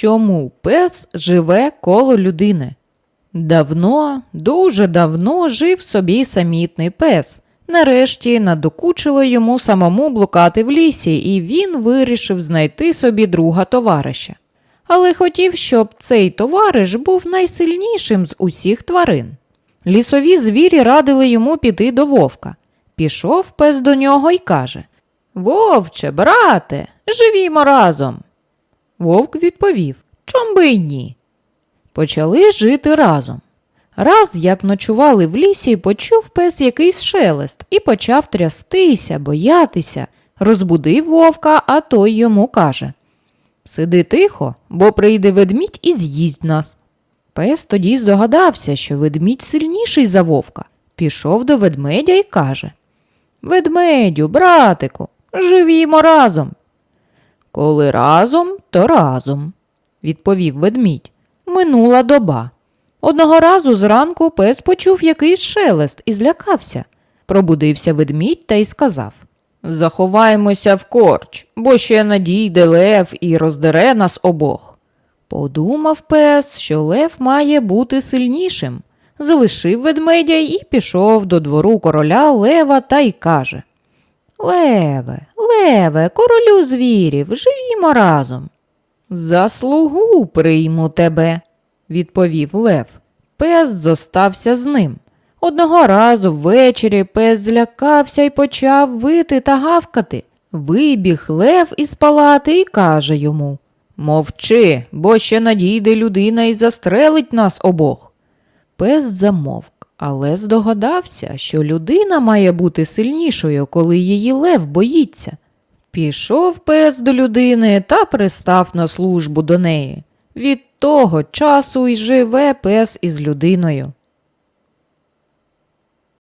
чому пес живе коло людини. Давно, дуже давно жив собі самітний пес. Нарешті надокучило йому самому блукати в лісі, і він вирішив знайти собі друга товариша. Але хотів, щоб цей товариш був найсильнішим з усіх тварин. Лісові звірі радили йому піти до вовка. Пішов пес до нього і каже Вовче, брате, живімо разом. Вовк відповів Чом би й ні? Почали жити разом. Раз, як ночували в лісі, почув пес якийсь шелест і почав трястися, боятися. Розбудив вовка, а той йому каже Сиди тихо, бо прийде ведмідь і з'їсть нас. Пес тоді здогадався, що ведмідь сильніший за вовка. Пішов до ведмедя і каже Ведмедю, братику, живімо разом. Коли разом, то разом, відповів ведмідь. Минула доба. Одного разу зранку пес почув якийсь шелест і злякався. Пробудився ведмідь та й сказав Заховаємося в корч, бо ще надійде лев і роздере нас обох. Подумав пес, що лев має бути сильнішим. Залишив ведмедя і пішов до двору короля лева та й каже Леве, леве, королю звірів, живімо разом. За слугу прийму тебе, відповів Лев. Пес зостався з ним. Одного разу ввечері пес злякався і почав вити та гавкати. Вибіг Лев із палати і каже йому Мовчи, бо ще надійде людина і застрелить нас обох. Пес замовк, але здогадався, що людина має бути сильнішою, коли її лев боїться. Пішов пес до людини та пристав на службу до неї. Від того часу й живе пес із людиною.